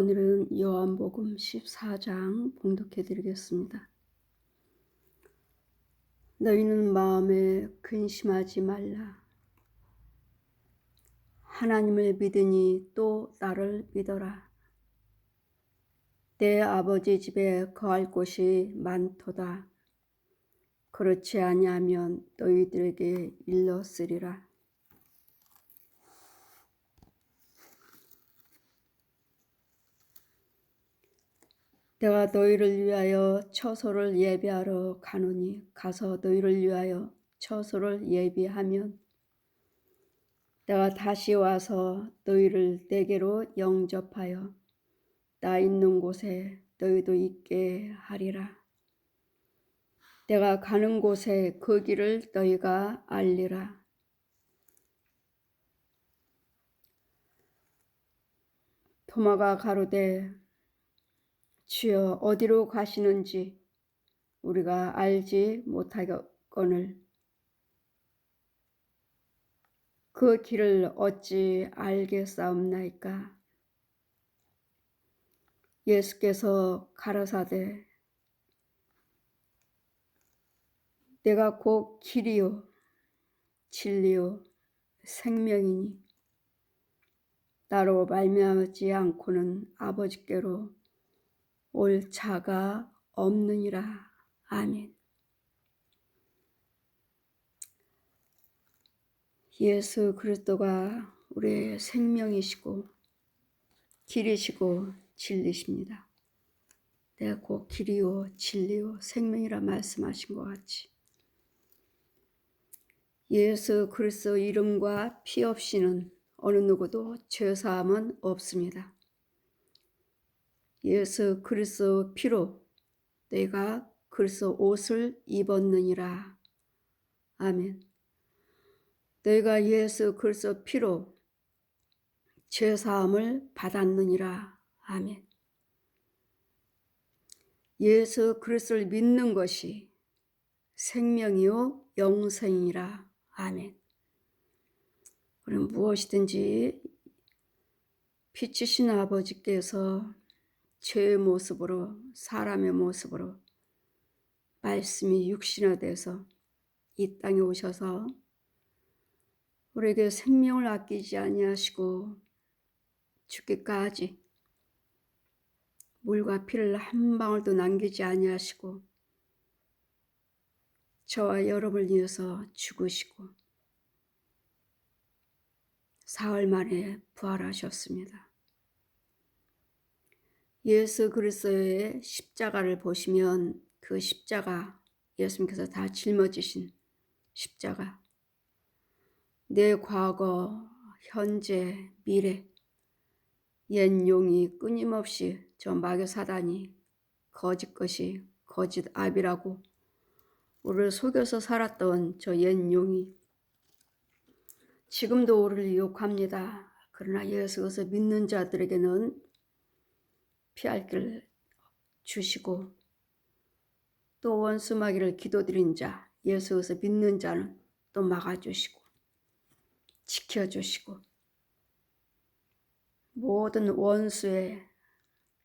오늘은 요한복음 14장 봉독해 드리겠습니다. 너희는 마음에 근심하지 말라. 하나님을 믿으니 또 나를 믿어라. 내 아버지 집에 거할 곳이 많도다. 그렇지 아니하면 너희들에게 일렀으리라. 내가 너희를 위하여 처소를 예비하러 가노니 가서 너희를 위하여 처소를 예비하면 내가 다시 와서 너희를 내게로 영접하여 나 있는 곳에 너희도 있게 하리라. 내가 가는 곳에 그 길을 너희가 알리라. 토마가 가로되 주여 어디로 가시는지 우리가 알지 못하거늘. 그 길을 어찌 알겠사옵나이까? 예수께서 가라사대 내가 곧 길이요 진리요 생명이니 나로 말미암지 않고는 아버지께로 올 자가 없느니라. 아멘. 예수 그리스도가 우리의 생명이시고 길이시고 진리십니다. 내가 곧 길이요 진리요 생명이라 말씀하신 것 같이 예수 그리스도 이름과 피 없이는 어느 누구도 죄 사함은 없습니다. 예수 그리스도 피로 내가 그리스도 옷을 입었느니라. 아멘. 내가 예수 그리스도 피로 죄 사함을 받았느니라. 아멘. 예수 그리스도를 믿는 것이 생명이요 영생이라. 아멘. 우리는 무엇이든지 빛이신 아버지께서 죄의 모습으로 사람의 모습으로 말씀이 육신화돼서 이 땅에 오셔서 우리에게 생명을 아끼지 아니하시고 죽기까지 물과 피를 한 방울도 남기지 아니하시고 저와 여러분을 위해서 죽으시고 사흘 만에 부활하셨습니다. 예수 그리스도의 십자가를 보시면 그 십자가 예수님께서 다 짊어지신 십자가 내 과거, 현재, 미래 옛 용이 끊임없이 저 마귀 사단이 거짓 것이 거짓 압이라고 우리를 속여서 살았던 저 옛 용이 지금도 우리를 유혹합니다. 그러나 예수께서 믿는 자들에게는 피할 길을 주시고 또 원수마귀를 기도드린 자 예수에서 믿는 자는 또 막아주시고 지켜주시고 모든 원수의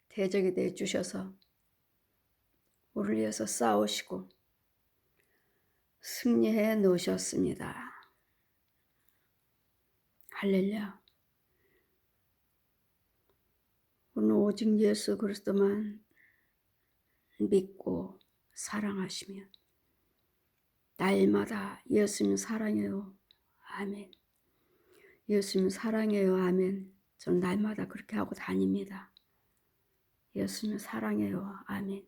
대적이 되어 주셔서 우리를 위해서 싸우시고 승리해 놓으셨습니다. 할렐루야. 오직 예수 그리스도만 믿고 사랑하시면 날마다 예수님 사랑해요. 아멘. 예수님 사랑해요. 아멘. 저는 날마다 그렇게 하고 다닙니다. 예수님 사랑해요. 아멘.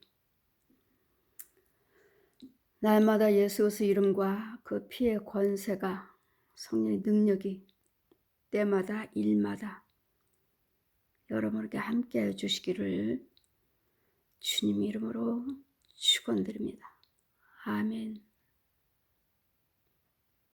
날마다 예수 그리스도 이름과 그 피의 권세가 성령의 능력이 때마다 일마다 여러분에게 함께 해 주시기를 주님 이름으로 축원드립니다. 아멘.